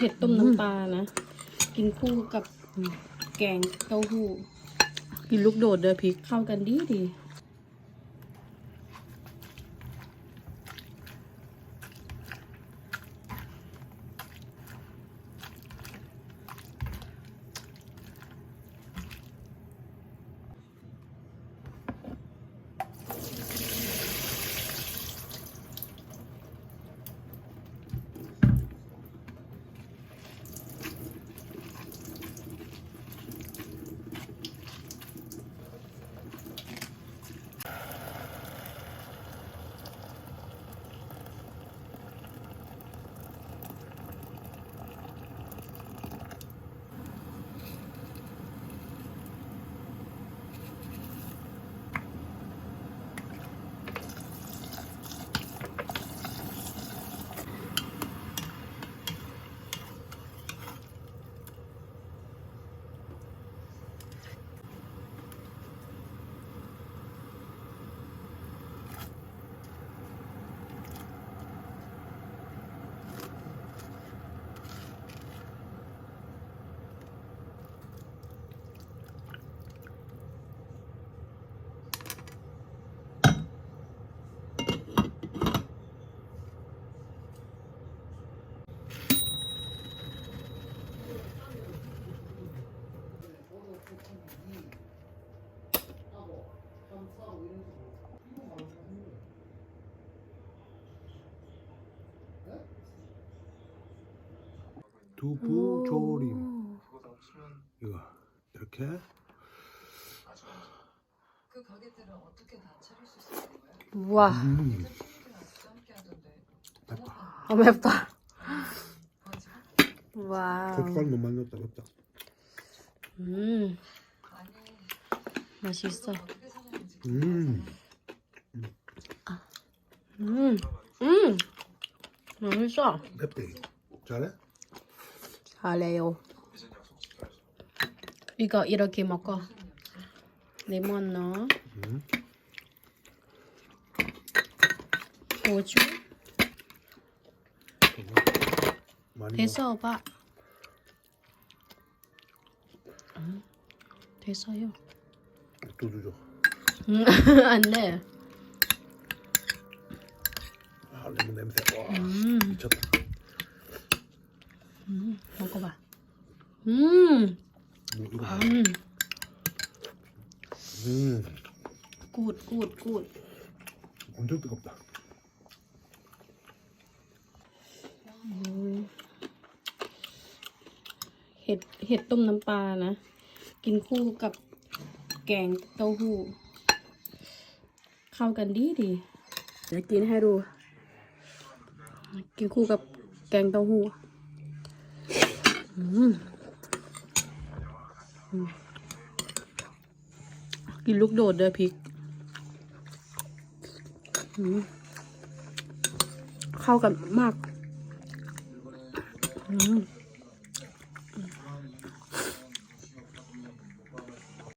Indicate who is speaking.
Speaker 1: เผ็ดต้มน้ำปลานะ กินคู่กับแกงเต้าหู้
Speaker 2: กินลูกโดดเด้อพริก
Speaker 1: เข้ากันดีดี
Speaker 3: 두부 조림. 이거 이렇게.
Speaker 4: 그 가게들은 어떻게 다 차릴 수 있었던 거예요?
Speaker 2: 우와.
Speaker 3: 음.
Speaker 4: 함께 하던데
Speaker 3: 맵다.
Speaker 2: 어 맵다.
Speaker 4: 뭐지?
Speaker 2: 와우
Speaker 3: 고춧가루 너무 많이 넣었다 맵다.
Speaker 2: 음.
Speaker 4: 아니
Speaker 2: 맛있어.
Speaker 4: 어떻게 사는지
Speaker 3: 음.
Speaker 2: 음, 음, 맛있어.
Speaker 3: 맵다 이거 잘해?
Speaker 2: 잘해요. 이거 이렇게 먹어. 레몬 넣어.
Speaker 3: 음.
Speaker 2: 고추. 됐어, 오빠. 음, 됐어요.
Speaker 3: 두두 줘
Speaker 2: 음, 안 돼.
Speaker 3: 아, 레몬 냄새 와
Speaker 2: 음,
Speaker 3: 미쳤다
Speaker 2: 음, 먹어봐. 음,
Speaker 3: 뭐 이거 봐.
Speaker 2: 음,
Speaker 3: 음
Speaker 2: 굿, 굿, 굿.
Speaker 3: 엄청 뜨겁다
Speaker 1: ๆเห็ดเห็ดต้มน้ำปลานะ กินคู่กับแกงเต้าหู้ เข้ากันดีดี
Speaker 2: เดี๋ยวกินให้ดู
Speaker 1: กินคู่กับแกงเต้าหู้
Speaker 2: อืมอืม กินลูกโดดเด้อพริก เข้ากันมาก อืม